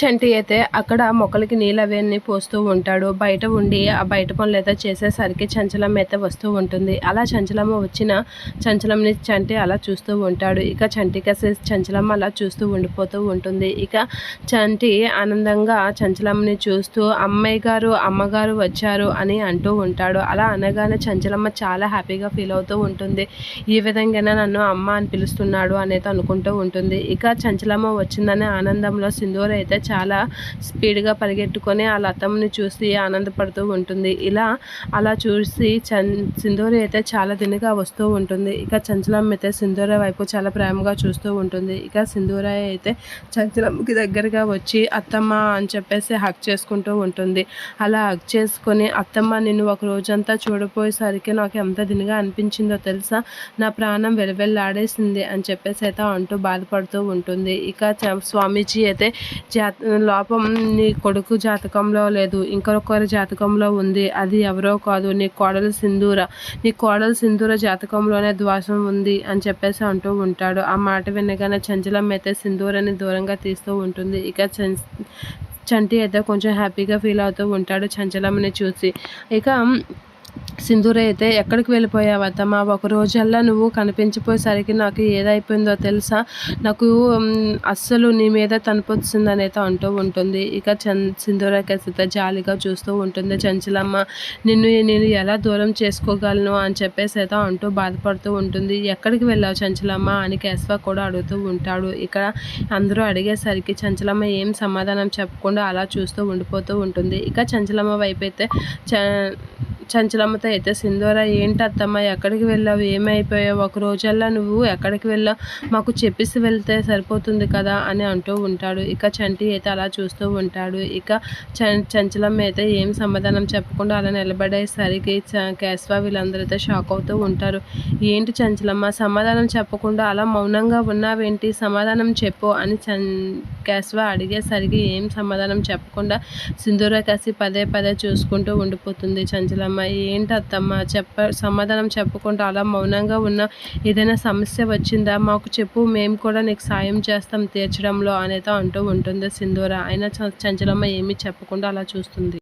చంటి అయితే అక్కడ మొక్కలకి నీళ్ళు అవన్నీ పోస్తూ ఉంటాడు. బయట ఉండి ఆ బయట పనులు అయితే చేసేసరికి చంచలమ్మ అయితే వస్తూ ఉంటుంది. అలా చంచలమ్మ వచ్చిన చంచలమ్మని చంటి అలా చూస్తూ ఉంటాడు. ఇక చంటికి చంచలమ్మ అలా చూస్తూ ఉండిపోతూ ఉంటుంది. ఇక చంటి ఆనందంగా చంచలమ్మని చూస్తూ అమ్మాయి గారు అమ్మగారు వచ్చారు అని అంటూ ఉంటాడు. అలా అనగానే చంచలమ్మ చాలా హ్యాపీగా ఫీల్ అవుతూ ఉంటుంది. ఈ విధంగానే నన్ను అమ్మ అని పిలుస్తున్నాడు అనేది అనుకుంటూ ఉంటుంది. ఇక చంచలమ్మ వచ్చిందనే ఆనందంలో సింధూర అయితే చాలా స్పీడ్గా పరిగెట్టుకొని ఆ లతమ్మని చూసి ఆనందపడుతూ ఉంటుంది. ఇలా అలా చూసి చన్ సింధూరి అయితే చాలా దినగా వస్తూ ఉంటుంది. ఇక చంచలమ్మ అయితే సింధూర వైపు చాలా ప్రేమగా చూస్తూ ఉంటుంది. ఇక సింధూర అయితే చంచలమ్మకి దగ్గరగా వచ్చి అత్తమ్మ అని చెప్పేసి హక్ చేసుకుంటూ ఉంటుంది. అలా హక్ చేసుకొని అత్తమ్మ నిన్ను ఒక రోజంతా చూడపోయేసరికి నాకు ఎంత దినిగా అనిపించిందో తెలుసా? నా ప్రాణం వెలవెల్లాడేసింది అని చెప్పేసి అయితే అంటూ బాధపడుతూ ఉంటుంది. ఇక స్వామీజీ అయితే జాత్ లోపం నీ కొడుకు జాతకంలో లేదు. ఇంకొకరి జాతకంలో ఉంది. అది ఎవరో కాదు. నీ కోడలు సింధూర. నీ కోడలు సింధూర జాతకంలోనే ద్వాసం ఉంది అని చెప్పేసి అంటూ ఉంటాడు. ఆ మాట వినగానే చంచలం అయితే సింధూరని దూరంగా తీస్తూ ఉంటుంది. ఇక చంటి అయితే కొంచెం హ్యాపీగా ఫీల్ అవుతూ ఉంటాడు చంచలమ్మని చూసి. ఇక సింధూర అయితే ఎక్కడికి వెళ్ళిపోయావు అత్తమ్మ? ఒక రోజల్లా నువ్వు కనిపించిపోయేసరికి నాకు ఏదైపోయిందో తెలుసా? నాకు అస్సలు నీ మీద తనపొచ్చిందని అయితే అంటూ ఉంటుంది. ఇక చన్ సింధూర అయితే జాలిగా చూస్తూ ఉంటుంది. చంచలమ్మ నిన్ను నేను ఎలా దూరం చేసుకోగలను అని చెప్పేసి అయితే అంటూ బాధపడుతూ ఉంటుంది. ఎక్కడికి వెళ్ళావు చంచలమ్మ? అని కేశవ కూడా అడుగుతూ ఉంటాడు. ఇక్కడ అందరూ అడిగేసరికి చంచలమ్మ ఏం సమాధానం చెప్పకుండా అలా చూస్తూ ఉండిపోతూ ఉంటుంది. ఇక చంచలమ్మ వైపు అయితే చ చంచలమ్మతో అయితే సింధూర ఏంటి అత్తమ్మ ఎక్కడికి వెళ్ళావు? ఏమైపోయావు? ఒక రోజల్లా నువ్వు ఎక్కడికి వెళ్ళావు? మాకు చెప్పేసి వెళ్తే సరిపోతుంది కదా? అని అంటూ ఉంటాడు. ఇక చంటి అయితే అలా చూస్తూ ఉంటాడు. ఇక చంచలమ్మ అయితే ఏం సమాధానం చెప్పకుండా అలా నిలబడేసరికి కేశవ వీళ్ళందరితో షాక్ అవుతూ ఉంటారు. ఏంటి చంచలమ్మ సమాధానం చెప్పకుండా అలా మౌనంగా ఉన్నావేంటి? సమాధానం చెప్పు అని చం కేశవ అడిగేసరికి ఏం సమాధానం చెప్పకుండా సింధూర కసి పదే పదే చూసుకుంటూ ఉండిపోతుంది చంచలమ్మ. ఏంటి అత్తమ్మ చెప్ప సమాధానం చెప్పకుండా అలా మౌనంగా ఉన్న ఏదైనా సమస్య వచ్చిందా? మాకు చెప్పు మేము కూడా నీకు సాయం చేస్తాం తీర్చడంలో అనేది అంటూ ఉంటుంది సింధూర. అయినా చంచలమ్మ ఏమీ చెప్పకుండా అలా చూస్తుంది.